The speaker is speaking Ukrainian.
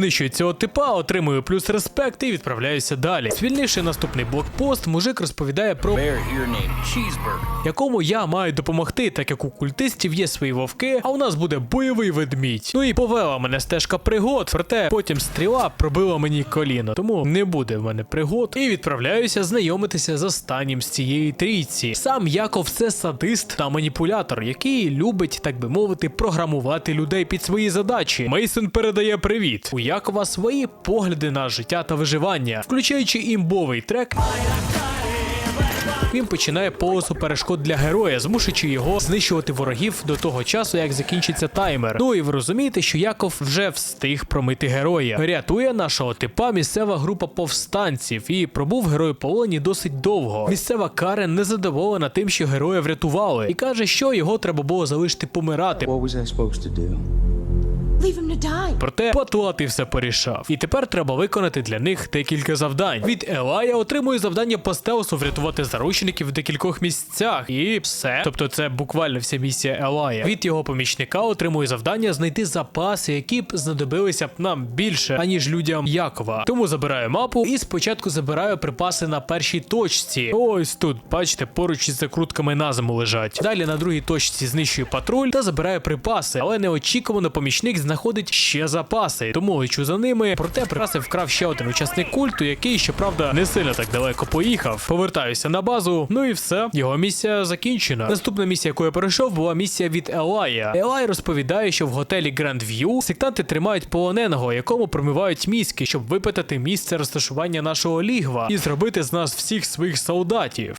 знищую цього типа, отримую плюс респект і відправляюся далі. Звільнивши наступний блокпост, мужик розповідає про якому я маю допомогти, так як у культистів є свої вовки, а у нас буде бойовий ведмідь. Ну і повела мене стежка пригод, проте потім стріла пробила мені коліно, тому не буде в мене пригод. І відправляюся знайомитися з останнім з цієї трійці. Сам Яков це садист та маніпулятор, який любить, так би мовити, програмувати людей під свої задачі. Мейсон передає привіт. У Якова свої погляди на життя та виживання, включаючи імбовий трек він починає полосу перешкод для героя, змушуючи його знищувати ворогів до того часу, як закінчиться таймер. Ну і ви розумієте, що Яков вже встиг промити героя. Рятує нашого типа місцева група повстанців, і пробув герой полоні досить довго. Місцева Карен незадоволена тим, що героя врятували, і каже, що його треба було залишити помирати. What was I supposed to do? Проте Патлати все порішав. І тепер треба виконати для них декілька завдань. Від Елая отримує завдання по стелсу врятувати заручників в декількох місцях. І все. Тобто це буквально вся місія Елая. Від його помічника отримує завдання знайти запаси, які б знадобилися б нам більше, аніж людям Якова. Тому забираю мапу і спочатку забираю припаси на першій точці. Ось тут, бачите, поруч із закрутками на зиму лежать. Далі на другій точці знищую патруль та забираю припаси, але неочікувано помічник знаходить ще запаси. Тому лечу за ними. Проте припаси вкрав ще один учасник культу, який, щоправда, не сильно так далеко поїхав. Повертаюся на базу. Ну і все. Його місія закінчена. Наступна місія, яку я перейшов, була місія від Елая. Елай розповідає, що в готелі Grand View сектанти тримають полоненого, якому промивають мізки, щоб випитати місце розташування нашого лігва і зробити з нас всіх своїх солдатів.